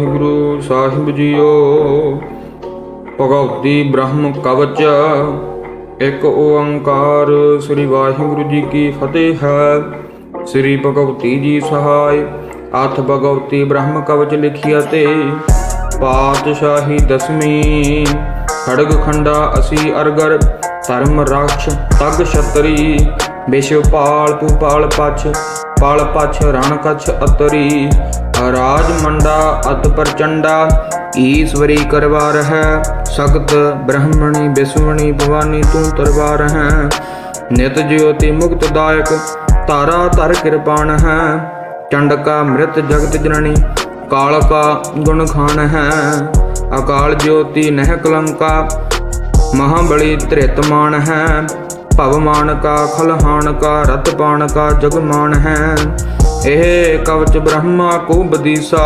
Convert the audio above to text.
Guru Sahib JIO Bhagwati ਬ੍ਰਹਮ ਕਵਚ, ਇੱਕ ਓੰਕਾਰ ਸ੍ਰੀ ਵਾਹਿਗੁਰੂ ਜੀ ਕੀ ਫਤਿਹ ਹੈ। ਸ੍ਰੀ ਭਗਵਤੀ ਜੀ ਸਹਾਇ, ਅਥ ਭਗਵਤੀ ਬ੍ਰਹਮ ਕਵਚ ਲਿਖਿਆ ਤੇ, ਪਾਤਸ਼ਾਹੀ ਦਸਵੀਂ ਖੜਗ ਖੰਡਾ ਅਸੀ ਅਰਗਰ, ਧਰਮ ਰਾਖਸ਼ ਤਗ ਛਤਰੀ, ਵਿਸ਼ਵ ਪਾਲ ਪੁਪਾਲ ਪਛ, ਪਾਲ ਪਛ ਰਣ ਕਛ ਅਤਰੀ। ਰਾਜ ਮੰਡਾ ਅਤ ਪ੍ਰਚੰਡਾ, ਈਸ਼ਵਰੀ ਕਰਵਾਰ ਹੈ ਸਖਤ ਬ੍ਰਹਮਣੀ ਬਿਸਵਣੀ ਭਵਾਨੀ ਤੂੰ ਤਰਵਾਰ ਹੈ ਨਿਤ ਜਿਉਤੀ ਮੁਕਤ ਦਾਇਕ ਤਾਰਾ ਧਰ ਕਿਰਪਾਨ ਹੈ ਚੰਡਕਾ ਮ੍ਰਿਤ ਜਗਤ ਜਨਨੀ ਕਾਲ ਕਾ ਗੁਣ ਖਾਨ ਹੈ ਅਕਾਲ ਜੋਤੀ ਨਹਿ ਕਲੰਕਾ, ਮਹਾਬਲੀ ਧ੍ਰਿਤਮਾਨ ਹੈ ਭਵਮਾਨ ਕਾ ਖਲਹਾਨ ਕਾ ਰਤਪਾਨ ਕਾ ਜਗਮਾਨ ਹੈ ਇਹ ਕਵਚ ਬ੍ਰਹਮਾ ਕੋ ਬਦੀਸਾ